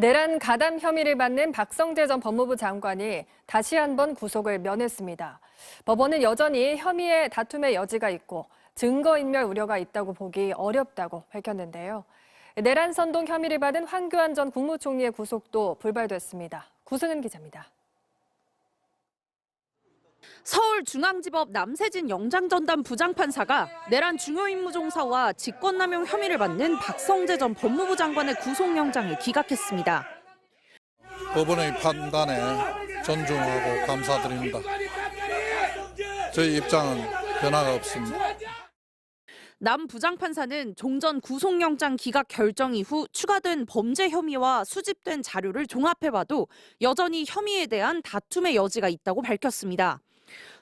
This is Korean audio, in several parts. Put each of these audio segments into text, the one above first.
내란 가담 혐의를 받는 박성재 전 법무부 장관이 다시 한번 구속을 면했습니다. 법원은 여전히 혐의의 다툼의 여지가 있고 증거인멸 우려가 있다고 보기 어렵다고 밝혔는데요. 내란 선동 혐의를 받은 황교안 전 국무총리의 구속도 불발됐습니다. 구승은 기자입니다. 서울중앙지법 남세진 영장전담 부장판사가 내란 중요임무종사와 직권남용 혐의를 받는 박성재 전 법무부 장관의 구속영장을 기각했습니다. 법원의 판단에 존중하고 감사드립니다. 저희 입장은 변화가 없습니다. 남 부장판사는 종전 구속영장 기각 결정 이후 추가된 범죄 혐의와 수집된 자료를 종합해봐도 여전히 혐의에 대한 다툼의 여지가 있다고 밝혔습니다.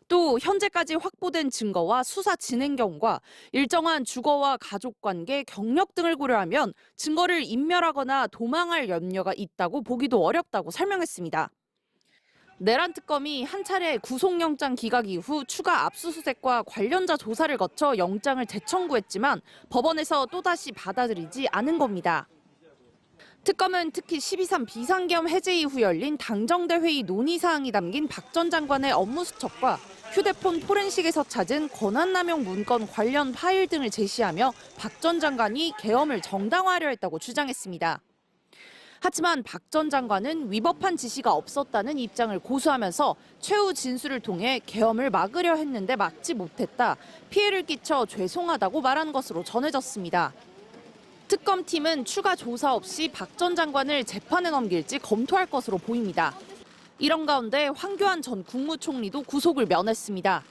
또 현재까지 확보된 증거와 수사 진행 경과, 일정한 주거와 가족 관계, 경력 등을 고려하면 증거를 인멸하거나 도망할 염려가 있다고 보기도 어렵다고 설명했습니다. 내란 특검이 한 차례 구속영장 기각 이후 추가 압수수색과 관련자 조사를 거쳐 영장을 재청구했지만 법원에서 또다시 받아들이지 않은 겁니다. 특검은 특히 12.3 비상겸 해제 이후 열린 당정대 회의 논의 사항이 담긴 박 전 장관의 업무 수첩과 휴대폰 포렌식에서 찾은 권한남용 문건 관련 파일 등을 제시하며 박 전 장관이 계엄을 정당화하려 했다고 주장했습니다. 하지만 박 전 장관은 위법한 지시가 없었다는 입장을 고수하면서 최후 진술을 통해 계엄을 막으려 했는데 막지 못했다. 피해를 끼쳐 죄송하다고 말한 것으로 전해졌습니다. 특검팀은 추가 조사 없이 박 전 장관을 재판에 넘길지 검토할 것으로 보입니다. 이런 가운데 황교안 전 국무총리도 구속을 면했습니다.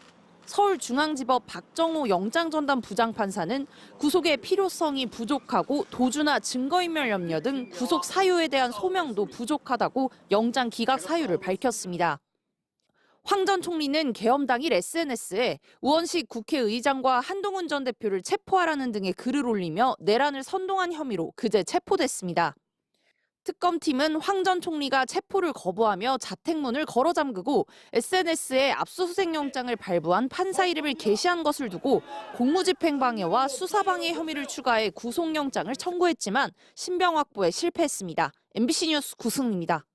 서울중앙지법 박정호 영장전담 부장판사는 구속의 필요성이 부족하고 도주나 증거인멸 염려 등 구속 사유에 대한 소명도 부족하다고 영장 기각 사유를 밝혔습니다. 황 전 총리는 계엄 당일 SNS에 우원식 국회의장과 한동훈 전 대표를 체포하라는 등의 글을 올리며 내란을 선동한 혐의로 그제 체포됐습니다. 특검팀은 황 전 총리가 체포를 거부하며 자택문을 걸어 잠그고 SNS에 압수수색 영장을 발부한 판사 이름을 게시한 것을 두고 공무집행방해와 수사방해 혐의를 추가해 구속영장을 청구했지만 신병 확보에 실패했습니다. MBC 뉴스 구승입니다.